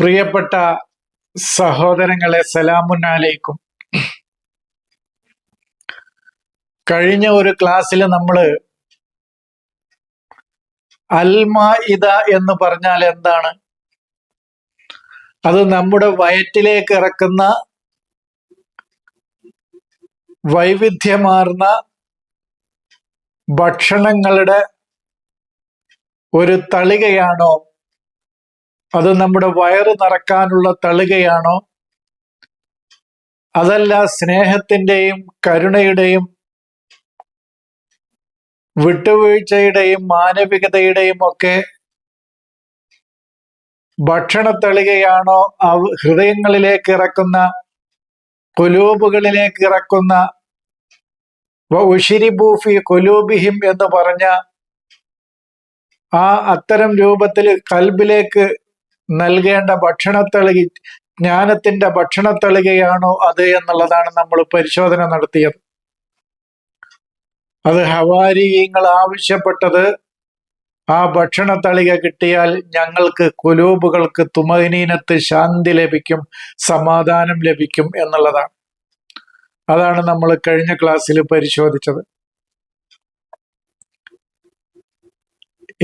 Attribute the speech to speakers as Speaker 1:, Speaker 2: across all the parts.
Speaker 1: പ്രിയപ്പെട്ട സഹോദരങ്ങളെ സലാമുന്നാലേക്കും കഴിഞ്ഞ ഒരു ക്ലാസ്സിൽ നമ്മൾ അൽമ ഇത എന്ന് പറഞ്ഞാൽ എന്താണ്? അത് നമ്മുടെ വയറ്റിലേക്ക് ഇറക്കുന്ന വൈവിധ്യമാർന്ന ഭക്ഷണങ്ങളുടെ ഒരു തളികയാണോ അത് നമ്മുടെ വയറ് നിറക്കാനുള്ള തളികയാണോ? അതല്ല സ്നേഹത്തിന്റെയും കരുണയുടെയും വിട്ടുവീഴ്ചയുടെയും മാനവികതയുടെയും ഒക്കെ ഭക്ഷണത്തളികയാണോ? അവ ഹൃദയങ്ങളിലേക്ക് ഇറക്കുന്ന കൊലൂബുകളിലേക്ക് ഇറക്കുന്ന ഉഷിരിബൂഫി കൊലൂബിഹിം എന്ന് പറഞ്ഞ ആ അത്തരം രൂപത്തിൽ കൽബിലേക്ക് നൽകേണ്ട ഭക്ഷണത്തളിക ജ്ഞാനത്തിന്റെ ഭക്ഷണത്തളികയാണോ അത് എന്നുള്ളതാണ് നമ്മൾ പരിശോധന നടത്തിയത്. അത് ഹവാരിയങ്ങൾ ആവശ്യപ്പെട്ടത് ആ ഭക്ഷണത്തളിക കിട്ടിയാൽ ഞങ്ങൾക്ക് കുലൂബുകൾക്ക് തുമനീനത്ത് ശാന്തി ലഭിക്കും സമാധാനം ലഭിക്കും എന്നുള്ളതാണ്. അതാണ് നമ്മൾ കഴിഞ്ഞ ക്ലാസ്സിൽ പരിശോധിച്ചത്.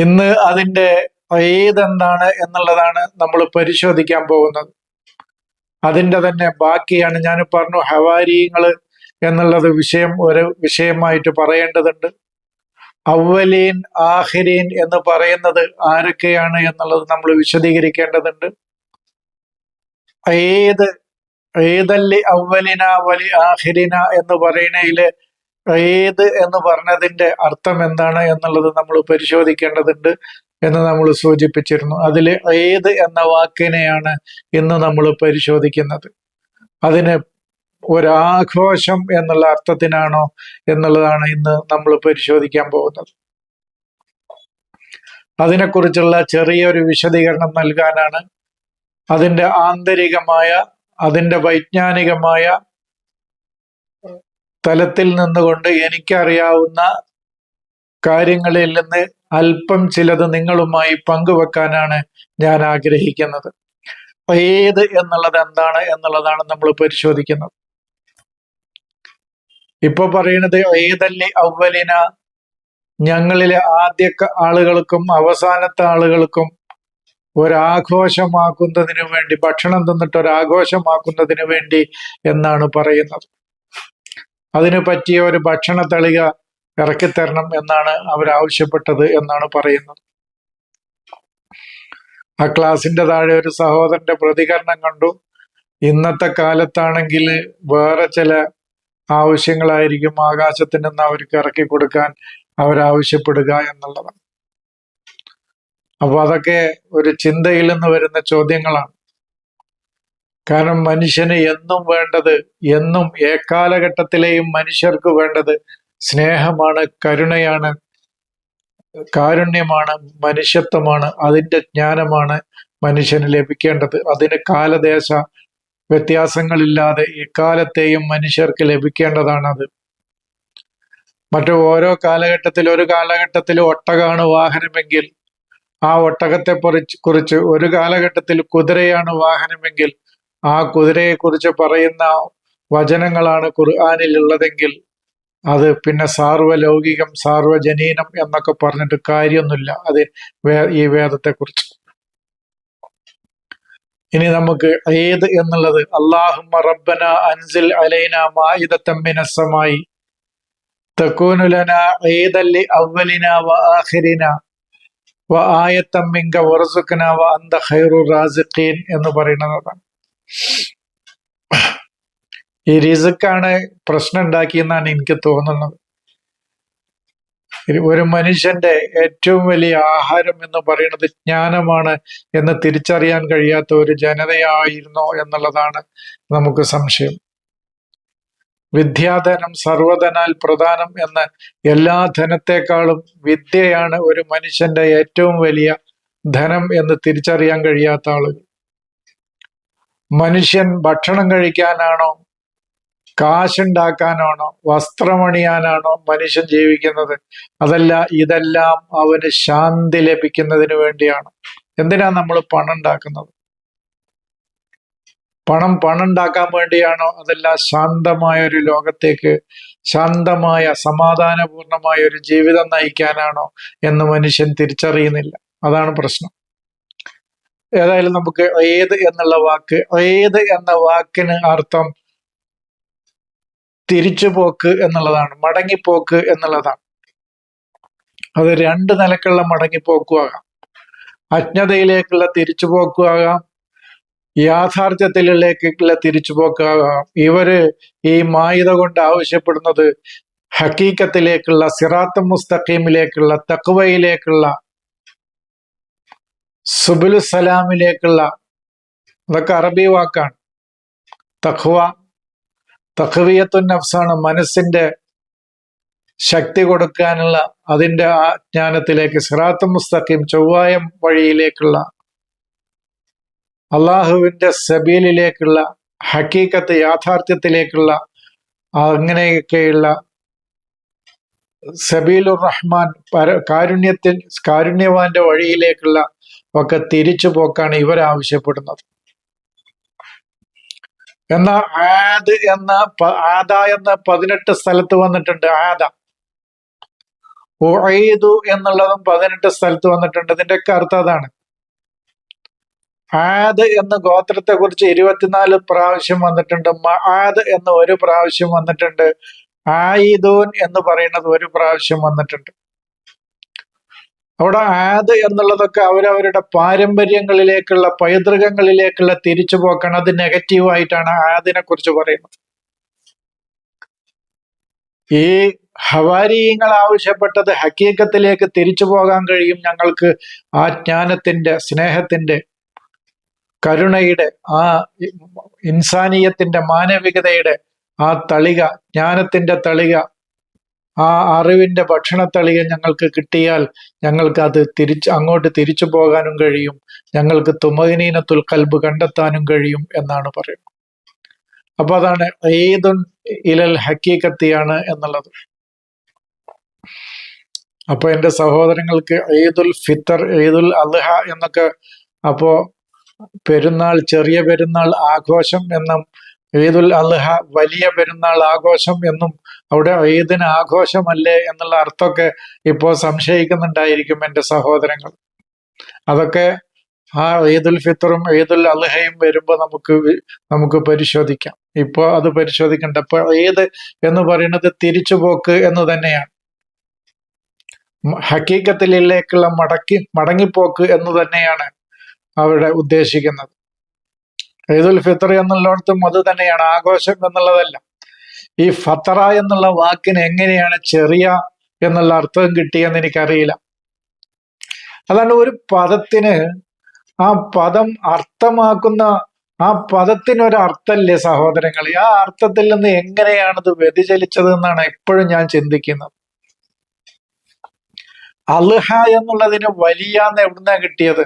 Speaker 1: ഇന്ന് അതിന്റെ ഏതെന്താണ് എന്നുള്ളതാണ് നമ്മൾ പരിശോധിക്കാൻ പോകുന്നത്. അതിന്റെ തന്നെ ബാക്കിയാണ് ഞാൻ പറഞ്ഞു ഹവാരിയങ്ങൾ എന്നുള്ളത് വിഷയം ഒരു വിഷയമായിട്ട് പറയേണ്ടതുണ്ട്. അവലീൻ ആഹിരീൻ എന്ന് പറയുന്നത് ആരൊക്കെയാണ് എന്നുള്ളത് നമ്മൾ വിശദീകരിക്കേണ്ടതുണ്ട്. ഏത് ഏതല്ലി അവലിന വലി ആഹിരിന എന്ന് പറയുന്നതിൽ ഏത് എന്ന് പറഞ്ഞതിന്റെ അർത്ഥം എന്താണ് എന്നുള്ളത് നമ്മൾ പരിശോധിക്കേണ്ടതുണ്ട്. എന്ന് നമ്മൾ സൂചിപ്പിച്ചിരുന്നു. അതിൽ ഏത് എന്ന വാക്കിനെയാണ് ഇന്ന് നമ്മൾ പരിശോധിക്കുന്നത്. അതിന് ഒരാഘോഷം എന്നുള്ള അർത്ഥത്തിനാണോ എന്നുള്ളതാണ് ഇന്ന് നമ്മൾ പരിശോധിക്കാൻ പോകുന്നത്. അതിനെക്കുറിച്ചുള്ള ചെറിയൊരു വിശദീകരണം നൽകാനാണ്. അതിന്റെ ആന്തരികമായ അതിന്റെ വൈജ്ഞാനികമായ തലത്തിൽ നിന്നുകൊണ്ട് എനിക്കറിയാവുന്ന കാര്യങ്ങളിൽ നിന്ന് അല്പം ചിലത് നിങ്ങളുമായി പങ്കുവെക്കാനാണ് ഞാൻ ആഗ്രഹിക്കുന്നത്. ഏത് എന്നുള്ളത് എന്താണ് എന്നുള്ളതാണ് നമ്മൾ പരിശോധിക്കുന്നത്. ഇപ്പൊ പറയുന്നത് ഏതല്ലി അവലിന ഞങ്ങളിലെ ആദ്യ ആളുകൾക്കും അവസാനത്തെ ആളുകൾക്കും ഒരാഘോഷമാക്കുന്നതിനു വേണ്ടി ഭക്ഷണം തന്നിട്ട് ഒരാഘോഷമാക്കുന്നതിനു വേണ്ടി എന്നാണ് പറയുന്നത്. അതിനു പറ്റിയ ഒരു ഭക്ഷണ തളിക ഇറക്കിത്തരണം എന്നാണ് അവർ ആവശ്യപ്പെട്ടത് എന്നാണ് പറയുന്നത്. ആ ക്ലാസിന്റെ താഴെ ഒരു സഹോദരന്റെ പ്രതികരണം കണ്ടു. ഇന്നത്തെ കാലത്താണെങ്കിൽ വേറെ ചില ആവശ്യങ്ങളായിരിക്കും ആകാശത്തിൽ നിന്ന് അവർക്ക് ഇറക്കി കൊടുക്കാൻ അവരാവശ്യപ്പെടുക എന്നുള്ളതാണ്. അപ്പൊ അതൊക്കെ ഒരു ചിന്തയിൽ നിന്ന് വരുന്ന ചോദ്യങ്ങളാണ്. കാരണം മനുഷ്യന് എന്നും വേണ്ടത് എന്നും ഏക്കാലഘട്ടത്തിലെയും മനുഷ്യർക്ക് വേണ്ടത് സ്നേഹമാണ് കരുണയാണ് കാരുണ്യമാണ് മനുഷ്യത്വമാണ് അതിന്റെ ജ്ഞാനമാണ് മനുഷ്യന് ലഭിക്കേണ്ടത്. അതിന് കാലദേശ വ്യത്യാസങ്ങളില്ലാതെ എക്കാലത്തെയും മനുഷ്യർക്ക് ലഭിക്കേണ്ടതാണ് അത് മറ്റു ഓരോ കാലഘട്ടത്തിൽ ഒരു കാലഘട്ടത്തിൽ ഒട്ടകാണ് വാഹനമെങ്കിൽ ആ ഒട്ടകത്തെ കുറിച്ച് ഒരു കാലഘട്ടത്തിൽ കുതിരയാണ് വാഹനമെങ്കിൽ ആ കുതിരയെക്കുറിച്ച് പറയുന്ന വചനങ്ങളാണ് ഖുർആാനിൽ ഉള്ളതെങ്കിൽ അത് പിന്നെ സാർവലൗകികം സാർവജനീനം എന്നൊക്കെ പറഞ്ഞിട്ട് കാര്യമൊന്നുമില്ല. അത് ഈ വേദത്തെക്കുറിച്ച്. ഇനി നമുക്ക് ഏത് എന്നുള്ളത്? അള്ളാഹുമ റബ്ബന അൻസിൽ അലൈന മായിദത്തമ്മിനസമായി തക്കൂനുലന ഏതല്ലി അവലിന വ ആഹിരിന വ ആയത്തമ്മിങ്ക വറസുക്കന വ അന്ത ഖൈറു റാസിഖീൻ എന്ന് പറയുന്നതാണ് ഈ റിസുക്കാണ് പ്രശ്നം ഉണ്ടാക്കിയെന്നാണ് എനിക്ക് തോന്നുന്നത്. ഒരു മനുഷ്യന്റെ ഏറ്റവും വലിയ ആഹാരം എന്ന് പറയുന്നത് ജ്ഞാനമാണ് എന്ന് തിരിച്ചറിയാൻ കഴിയാത്ത ഒരു ജനതയായിരുന്നോ എന്നുള്ളതാണ് നമുക്ക് സംശയം. വിദ്യാധനം സർവധനാൽ പ്രധാനം എന്ന് എല്ലാ ധനത്തെക്കാളും വിദ്യയാണ് ഒരു മനുഷ്യന്റെ ഏറ്റവും വലിയ ധനം എന്ന് തിരിച്ചറിയാൻ കഴിയാത്ത ആളുകൾ. മനുഷ്യൻ ഭക്ഷണം കഴിക്കാനാണോ കാശുണ്ടാക്കാനാണോ വസ്ത്രമണിയാനാണോ മനുഷ്യൻ ജീവിക്കുന്നത്? അതല്ല ഇതെല്ലാം അവന് ശാന്തി ലഭിക്കുന്നതിന് വേണ്ടിയാണ്. എന്തിനാ നമ്മൾ പണം ഉണ്ടാക്കുന്നത് പണം പണം ഉണ്ടാക്കാൻ വേണ്ടിയാണോ? അതല്ല ശാന്തമായ ഒരു ലോകത്തേക്ക് ശാന്തമായ സമാധാനപൂർണമായ ഒരു ജീവിതം നയിക്കാനാണോ എന്ന് മനുഷ്യൻ തിരിച്ചറിയുന്നില്ല. അതാണ് പ്രശ്നം. ഏതായാലും നമുക്ക് ഏത് എന്നുള്ള വാക്ക് ഏത് എന്ന വാക്കിന് അർത്ഥം തിരിച്ചുപോക്ക് എന്നുള്ളതാണ് മടങ്ങിപ്പോക്ക് എന്നുള്ളതാണ്. അത് രണ്ട് നിലക്കുള്ള മടങ്ങിപ്പോക്കും ആകാം അജ്ഞതയിലേക്കുള്ള തിരിച്ചുപോക്കുമാകാം യാഥാർത്ഥ്യത്തിലേക്കുള്ള തിരിച്ചുപോക്കാകാം ഇവർ ഈ മായുത കൊണ്ട് ആവശ്യപ്പെടുന്നത് ഹക്കീക്കത്തിലേക്കുള്ള സിറാത്ത് മുസ്തഖീമിലേക്കുള്ള തക്വയിലേക്കുള്ള സുബുലുസലാമിലേക്കുള്ള അതൊക്കെ അറബി വാക്കാണ്. തഖ്വ തഖ്വിയത്തു നഫ്സാണ് മനസ്സിന്റെ ശക്തി കൊടുക്കാനുള്ള അതിന്റെ ആ ജ്ഞാനത്തിലേക്ക് സിറാത്ത് മുസ്തഖീം ചൊവ്വായം വഴിയിലേക്കുള്ള അള്ളാഹുവിന്റെ സബീലിലേക്കുള്ള ഹക്കീക്കത്ത് യാഥാർത്ഥ്യത്തിലേക്കുള്ള അങ്ങനെയൊക്കെയുള്ള സബീലുർ റഹ്മാൻ കാരുണ്യത്തിൽ കാരുണ്യവാന്റെ വഴിയിലേക്കുള്ള ഒക്കെ തിരിച്ചു പോക്കാണ് ഇവർ ആവശ്യപ്പെടുന്നത് എന്ന ആദ് എന്ന ആദ എന്ന പതിനെട്ട് സ്ഥലത്ത് വന്നിട്ടുണ്ട് ആദ. ഒയ്തു എന്നുള്ളതും പതിനെട്ട് സ്ഥലത്ത് വന്നിട്ടുണ്ട്. ഇതിന്റെയൊക്കെ അർത്ഥം അതാണ്. ആദ് എന്ന ഗോത്രത്തെ കുറിച്ച് ഇരുപത്തിനാല് പ്രാവശ്യം വന്നിട്ടുണ്ട്. മആദ് എന്ന് ഒരു പ്രാവശ്യം വന്നിട്ടുണ്ട്. ആയിദൂൻ എന്ന് പറയുന്നത് ഒരു പ്രാവശ്യം വന്നിട്ടുണ്ട്. അവിടെ ആദ് എന്നുള്ളതൊക്കെ അവരവരുടെ പാരമ്പര്യങ്ങളിലേക്കുള്ള പൈതൃകങ്ങളിലേക്കുള്ള തിരിച്ചുപോക്കാണ്. അത് നെഗറ്റീവായിട്ടാണ് ആദിനെ കുറിച്ച് പറയുന്നത്. ഈ ഹവാരിയങ്ങൾ ആവശ്യപ്പെട്ടത് ഹക്കീക്കത്തിലേക്ക് തിരിച്ചു പോകാൻ കഴിയും ഞങ്ങൾക്ക് ആ ജ്ഞാനത്തിന്റെ സ്നേഹത്തിന്റെ കരുണയുടെ ആ ഇൻസാനീയത്തിന്റെ മാനവികതയുടെ ആ തളിക ജ്ഞാനത്തിന്റെ തളിക ആ അറിവിന്റെ ഭക്ഷണത്തളിക ഞങ്ങൾക്ക് കിട്ടിയാൽ ഞങ്ങൾക്ക് അത് തിരിച്ച് അങ്ങോട്ട് തിരിച്ചു പോകാനും കഴിയും. ഞങ്ങൾക്ക് തുമകനീനത്തുൽ കൽബ് കണ്ടെത്താനും കഴിയും എന്നാണ് പറയുന്നത്. അപ്പൊ അതാണ് ഈദുൻ ഇലൽ ഹക്കീക്കത്തിയാണ് എന്നുള്ളത്. അപ്പൊ എന്റെ സഹോദരങ്ങൾക്ക് ഈദുൽ ഫിത്തർ ഈദുൽ അൽഹ എന്നൊക്കെ അപ്പോ പെരുന്നാൾ ചെറിയ പെരുന്നാൾ ആഘോഷം എന്നും ഈദുൽ അൽഹ വലിയ പെരുന്നാൾ ആഘോഷം എന്നും അവിടെ ഈദിന് ആഘോഷമല്ലേ എന്നുള്ള അർത്ഥമൊക്കെ ഇപ്പോൾ സംശയിക്കുന്നുണ്ടായിരിക്കും എന്റെ സഹോദരങ്ങൾ. അതൊക്കെ ആ ഈദുൽ ഫിത്തറും ഈദുൽ അൽഹയും വരുമ്പോൾ നമുക്ക് നമുക്ക് പരിശോധിക്കാം. ഇപ്പോൾ അത് പരിശോധിക്കേണ്ട. ഇപ്പൊ ഏത് എന്ന് പറയുന്നത് തിരിച്ചുപോക്ക് എന്ന് തന്നെയാണ്. ഹക്കീക്കത്തിലേക്കുള്ള മടക്കി മടങ്ങിപ്പോക്ക് എന്ന് തന്നെയാണ് അവിടെ ഉദ്ദേശിക്കുന്നത്. ഈദുൽ ഫിത്തർ എന്നുള്ളിടത്തും അത് തന്നെയാണ്. ആഘോഷം എന്നുള്ളതല്ല. ഈ ഫത്തറ എന്നുള്ള വാക്കിന് എങ്ങനെയാണ് ചെറിയ എന്നുള്ള അർത്ഥം കിട്ടിയെന്ന് എനിക്കറിയില്ല. അതാണ് ഒരു പദത്തിന് ആ പദം അർത്ഥമാക്കുന്ന ആ പദത്തിനൊരു അർത്ഥമല്ലേ സഹോദരങ്ങൾ ആ അർത്ഥത്തിൽ നിന്ന് എങ്ങനെയാണത് വ്യതിചലിച്ചത് എന്നാണ് എപ്പോഴും ഞാൻ ചിന്തിക്കുന്നത്. അൽഹ എന്നുള്ളതിന് വലിയ എവിടുന്നാ കിട്ടിയത്?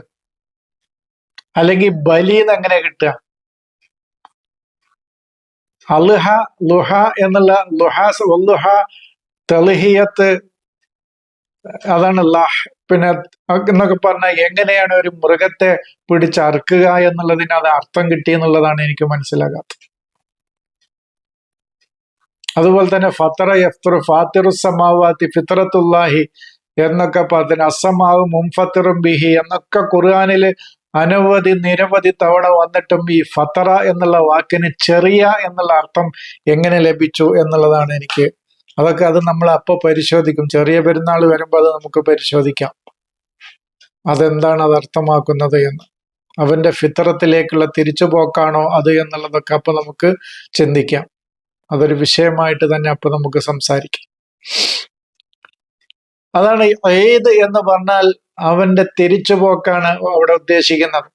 Speaker 1: അല്ലെങ്കിൽ ബലിന്ന് എങ്ങനെ കിട്ടുക? അൽഹ ലുഹ എന്നുള്ള ലുഹാസ് ഒല്ലുഹ തെളിഹിയത്ത് അതാണ് ലഹ്. പിന്നെ എന്നൊക്കെ പറഞ്ഞാൽ എങ്ങനെയാണ് ഒരു മൃഗത്തെ പിടിച്ചറുക്കുക എന്നുള്ളതിന് അത് അർത്ഥം കിട്ടി എന്നുള്ളതാണ് എനിക്ക് മനസ്സിലാകാത്തത്. അതുപോലെ തന്നെ ഫത്തറ യഫ്തുർ ഫാത്തിറു സമാവാത്തി ഫിത്രത്തുല്ലാഹി എന്നൊക്കെ പറഞ്ഞ അസമാവ് മുംഫത്തിറും ബിഹി എന്നൊക്കെ ഖുർആാനിൽ അനവധി നിരവധി തവണ വന്നിട്ടും ഈ ഫത്തറ എന്നുള്ള വാക്കിന് ചെറിയ എന്നുള്ള അർത്ഥം എങ്ങനെ ലഭിച്ചു എന്നുള്ളതാണ് എനിക്ക്. അതൊക്കെ അത് നമ്മൾ അപ്പൊ പരിശോധിക്കും. ചെറിയ പെരുന്നാൾ വരുമ്പോൾ അത് നമുക്ക് പരിശോധിക്കാം. അതെന്താണ് അത് അർത്ഥമാക്കുന്നത് എന്ന്. അവന്റെ ഫിത്തറത്തിലേക്കുള്ള തിരിച്ചുപോക്കാണോ അത് എന്നുള്ളതൊക്കെ അപ്പൊ നമുക്ക് ചിന്തിക്കാം. അതൊരു വിഷയമായിട്ട് തന്നെ അപ്പൊ നമുക്ക് സംസാരിക്കാം. അതാണ് ഏത് എന്ന് പറഞ്ഞാൽ അവന്റെ തിരിച്ചുപോക്കാണ് അവിടെ ഉദ്ദേശിക്കുന്നത്.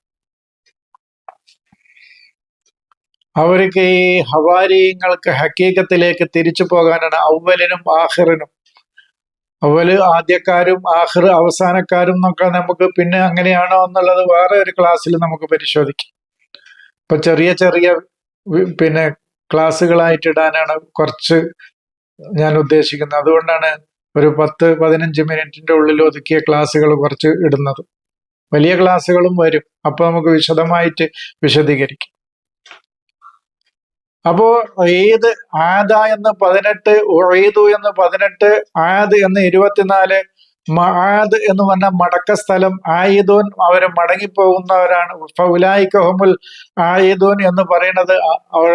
Speaker 1: അവർക്ക് ഈ ഹവാരിയങ്ങൾക്ക് ഹക്കീകത്തിലേക്ക് തിരിച്ചു പോകാനാണ് ഔവലിനും ആഹിറിനും അവൽ ആദ്യക്കാരും ആഹിർ അവസാനക്കാരും എന്നൊക്കെ നമുക്ക് പിന്നെ അങ്ങനെയാണോ എന്നുള്ളത് വേറെ ഒരു ക്ലാസ്സിൽ നമുക്ക് പരിശോധിക്കാം. ഇപ്പൊ ചെറിയ ചെറിയ പിന്നെ ക്ലാസ്സുകളായിട്ട് ഇടാനാണ് കുറച്ച് ഞാൻ ഉദ്ദേശിക്കുന്നത്. അതുകൊണ്ടാണ് ഒരു പത്ത് പതിനഞ്ച് മിനിറ്റിന്റെ ഉള്ളിൽ ഒതുക്കിയ ക്ലാസ്സുകൾ കുറച്ച് ഇടുന്നത്. വലിയ ക്ലാസ്സുകളും വരും. അപ്പൊ നമുക്ക് വിശദമായിട്ട് വിശദീകരിക്കാം. അപ്പോ ഏത് ആദ എന്ന് പതിനെട്ട് ഒഴീതു എന്ന് പതിനെട്ട് ആദ് എന്ന് ഇരുപത്തിനാല് മആദ് എന്ന് പറഞ്ഞ മടക്ക സ്ഥലം ആയുധോൻ അവർ മടങ്ങിപ്പോകുന്നവരാണ്. ഫൗലായിക്കഹുമുൽ ആയുധോൻ എന്ന് പറയുന്നത് അവർ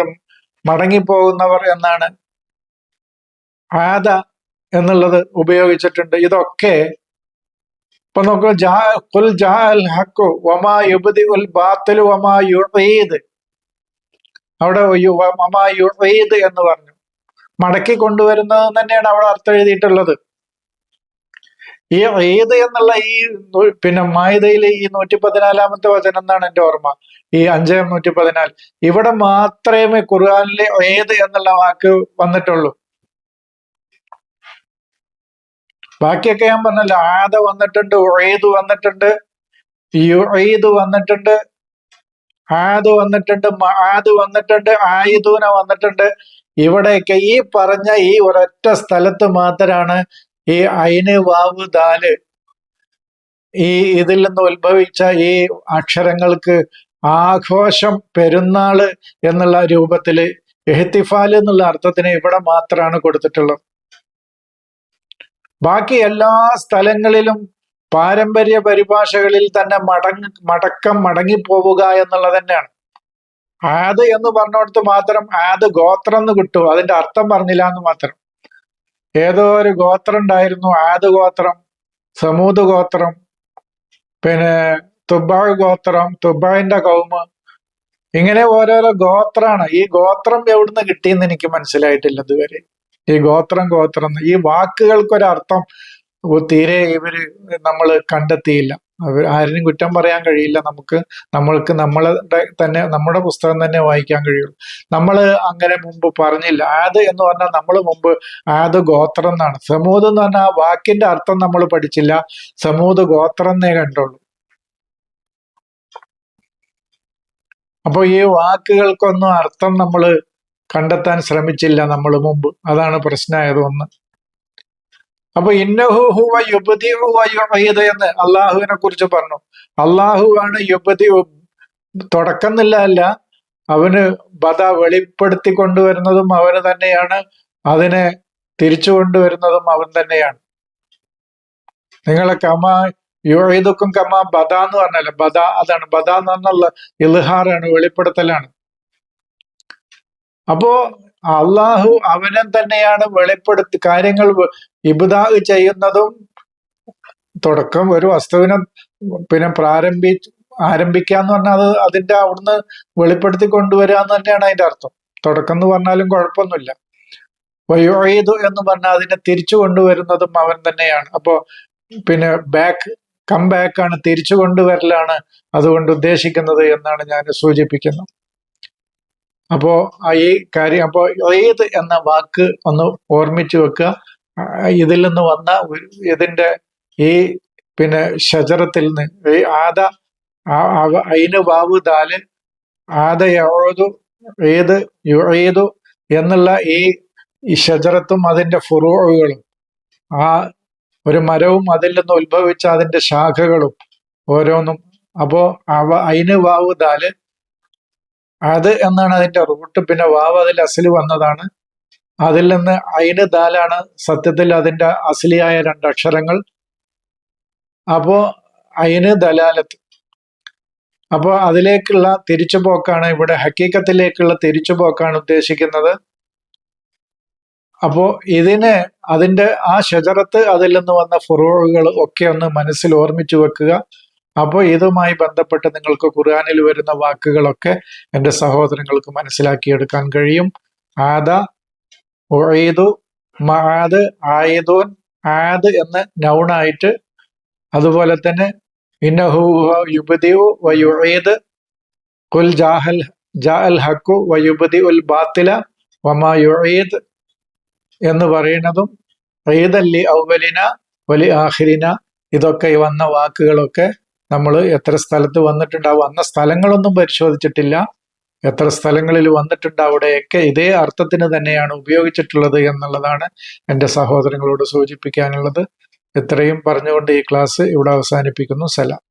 Speaker 1: മടങ്ങിപ്പോകുന്നവർ എന്നാണ്. ആദ എന്നുള്ളത് ഉപയോഗിച്ചിട്ടുണ്ട്. ഇതൊക്കെ ഇപ്പൊ നോക്കൂ വമാ വമാ അവിടെ എന്ന് പറഞ്ഞു. മടക്കി കൊണ്ടുവരുന്നത് തന്നെയാണ് അവിടെ അർത്ഥം എഴുതിയിട്ടുള്ളത്. ഈ ഏത് എന്നുള്ള ഈ പിന്നെ മായുതയിലെ ഈ നൂറ്റി പതിനാലാമത്തെ വചനം എന്നാണ് എന്റെ ഓർമ്മ? ഈ അഞ്ചേ നൂറ്റി പതിനാല് ഇവിടെ മാത്രമേ ഖുർആാനിലെ ഏത് എന്നുള്ള വാക്ക് വന്നിട്ടുള്ളൂ. ബാക്കിയൊക്കെ ഞാൻ പറഞ്ഞല്ലോ ആദ വന്നിട്ടുണ്ട് ഒഴേത് വന്നിട്ടുണ്ട് യുഴയത് വന്നിട്ടുണ്ട് ആദ് വന്നിട്ടുണ്ട് ആദ് വന്നിട്ടുണ്ട് ആയുധൂന വന്നിട്ടുണ്ട്. ഇവിടെയൊക്കെ ഈ പറഞ്ഞ ഈ ഒരൊറ്റ സ്ഥലത്ത് മാത്രമാണ് ഈ അയിന് വാവ് ദാൽ ഈ ഇതിൽ നിന്ന് ഉത്ഭവിച്ച ഈ അക്ഷരങ്ങൾക്ക് ആഘോഷം പെരുന്നാൾ എന്നുള്ള രൂപത്തിൽ എഹ്തിഫാൽ എന്നുള്ള അർത്ഥത്തിന് ഇവിടെ മാത്രമാണ് കൊടുത്തിട്ടുള്ളത്. ബാക്കി എല്ലാ സ്ഥലങ്ങളിലും പാരമ്പര്യ പരിഭാഷകളിൽ തന്നെ മടങ്ങ് മടക്കം മടങ്ങിപ്പോവുക എന്നുള്ളത് തന്നെയാണ്. ആദ് എന്ന് പറഞ്ഞിടത്ത് മാത്രം ആദ് ഗോത്രം എന്ന് കിട്ടും. അതിന്റെ അർത്ഥം പറഞ്ഞില്ല എന്ന് മാത്രം. ഏതോ ഒരു ഗോത്രം ഉണ്ടായിരുന്നു. ആദ് ഗോത്രം സമൂത് ഗോത്രം പിന്നെ തുബാ ഗോത്രം തുബായിന്റെ കൗമ്. ഇങ്ങനെ ഓരോരോ ഗോത്രാണ്. ഈ ഗോത്രം എവിടുന്ന് കിട്ടിയെന്ന് എനിക്ക് മനസ്സിലായിട്ടില്ല ഇതുവരെ. ഈ ഗോത്രം ഗോത്രം. ഈ വാക്കുകൾക്കൊരർത്ഥം തീരെ ഇവർ നമ്മൾ കണ്ടെത്തിയില്ല. അവർ ആരിനും കുറ്റം പറയാൻ കഴിയില്ല. നമുക്ക് നമ്മൾക്ക് നമ്മളുടെ തന്നെ നമ്മുടെ പുസ്തകം തന്നെ വായിക്കാൻ കഴിയുള്ളൂ. നമ്മൾ അങ്ങനെ മുമ്പ് പറഞ്ഞില്ല. ആത് എന്ന് പറഞ്ഞാൽ നമ്മൾ മുമ്പ് ആത് ഗോത്രം എന്നാണ് സമൂത് എന്ന് പറഞ്ഞാൽ ആ വാക്കിന്റെ അർത്ഥം നമ്മൾ പഠിച്ചില്ല. സമൂത് ഗോത്രം എന്നേ കണ്ടുള്ളൂ. അപ്പോൾ ഈ വാക്കുകൾക്കൊന്നും അർത്ഥം നമ്മൾ കണ്ടെത്താൻ ശ്രമിച്ചില്ല നമ്മൾ മുമ്പ്. അതാണ് പ്രശ്നമായത് ഒന്ന്. അപ്പൊ ഇന്നഹു ഹുവ യുബ്ദിഉ വ യുഈദ് എന്ന് അള്ളാഹുവിനെ കുറിച്ച് പറഞ്ഞു. അള്ളാഹു ആണ് യുബതി തുടക്കം എന്നില്ല അല്ല അവന് ബദ വെളിപ്പെടുത്തി കൊണ്ടുവരുന്നതും അവന് തന്നെയാണ്. അതിനെ തിരിച്ചു കൊണ്ടുവരുന്നതും അവൻ തന്നെയാണ്. നിങ്ങളെ കമ യുഴീദുക്കും കമ ബദ എന്ന് പറഞ്ഞല്ലോ. ബദ അതാണ്. ബദ എന്ന് പറഞ്ഞുള്ള ഇൽഹാറാണ് വെളിപ്പെടുത്തലാണ്. അപ്പോ അള്ളാഹു അവനെ തന്നെയാണ് വെളിപ്പെടുത്തി കാര്യങ്ങൾ ഇബുദാ ചെയ്യുന്നതും തുടക്കം ഒരു വസ്തുവിനെ പിന്നെ പ്രാരംഭി ആരംഭിക്കാന്ന് പറഞ്ഞാൽ അത് അതിന്റെ അവിടുന്ന് വെളിപ്പെടുത്തി കൊണ്ടുവരിക എന്ന് തന്നെയാണ് അതിന്റെ അർത്ഥം. തുടക്കം എന്ന് പറഞ്ഞാലും കുഴപ്പമൊന്നുമില്ല. വയോയിതു എന്ന് പറഞ്ഞാൽ അതിനെ തിരിച്ചു കൊണ്ടുവരുന്നതും അവൻ തന്നെയാണ്. അപ്പോ പിന്നെ ബാക്ക് കം ബാക്ക് ആണ് തിരിച്ചു കൊണ്ടുവരലാണ് അതുകൊണ്ട് ഉദ്ദേശിക്കുന്നത് എന്നാണ് ഞാൻ സൂചിപ്പിക്കുന്നത്. അപ്പോ ഈ കാര്യം അപ്പോ ഏത് എന്ന വാക്ക് ഒന്ന് ഓർമ്മിച്ചു വെക്കുക. ഇതിൽ നിന്ന് വന്ന ഇതിന്റെ ഈ പിന്നെ ഷജറത്തിൽ നിന്ന് ഈ ആദ അയിന് വാവ് ദാൽ ആദ യോതു ഏത് ഏതു എന്നുള്ള ഈ ഈ ഷജറത്തും ഫുറോകളും ആ ഒരു മരവും അതിൽ നിന്ന് ഉത്ഭവിച്ച അതിന്റെ ശാഖകളും ഓരോന്നും. അപ്പോ അവ അയിന് വാവ് ദാൽ അത് എന്നാണ് അതിന്റെ റൂട്ട് പിന്നെ വാവ് അതിൽ അസിൽ വന്നതാണ്. അതിൽ നിന്ന് അയിന് ദാലാണ് സത്യത്തിൽ അതിന്റെ അസിലിയായ രണ്ട് അക്ഷരങ്ങൾ. അപ്പോ അയിന് ദലാലത്ത്. അപ്പോ അതിലേക്കുള്ള തിരിച്ചുപോക്കാണ് ഇവിടെ ഹക്കീക്കത്തിലേക്കുള്ള തിരിച്ചുപോക്കാണ് ഉദ്ദേശിക്കുന്നത്. അപ്പോ ഇതിന് അതിന്റെ ആ ഷജറത്ത് അതിൽ നിന്ന് വന്ന ഫുറോകൾ ഒക്കെ ഒന്ന് മനസ്സിൽ ഓർമ്മിച്ചു വെക്കുക. അപ്പോൾ ഇതുമായി ബന്ധപ്പെട്ട് നിങ്ങൾക്ക് ഖുർആാനിൽ വരുന്ന വാക്കുകളൊക്കെ എന്റെ സഹോദരങ്ങൾക്ക് മനസ്സിലാക്കിയെടുക്കാൻ കഴിയും. ആദ ഒഴീദു മാത് ആയതോൻ ആദ് എന്ന് നൗണായിട്ട്. അതുപോലെ തന്നെ ഇന്നഹു യുബദിഉ വയുഴേത് കുൽ ജാഹൽ ജാ അൽ ഹക്കു വയുബദി ഉൽ ബാത്തില വമാ യുഈദ് എന്ന് പറയുന്നതും ഏതല്ലി ഔവലിന വലി ആഖിരിന ഇതൊക്കെ വന്ന വാക്കുകളൊക്കെ നമ്മൾ എത്ര സ്ഥലത്ത് വന്നിട്ടുണ്ടാവും അന്ന സ്ഥലങ്ങളൊന്നും പരിശോധിച്ചിട്ടില്ല. എത്ര സ്ഥലങ്ങളിൽ വന്നിട്ടുണ്ട് അവിടെയൊക്കെ ഇതേ അർത്ഥത്തിന് തന്നെയാണ് ഉപയോഗിച്ചിട്ടുള്ളത് എന്നുള്ളതാണ് എന്റെ സഹോദരങ്ങളോട് സൂചിപ്പിക്കാനുള്ളത്. ഇത്രയും പറഞ്ഞുകൊണ്ട് ഈ ക്ലാസ് ഇവിടെ അവസാനിപ്പിക്കുന്നു. സലാം.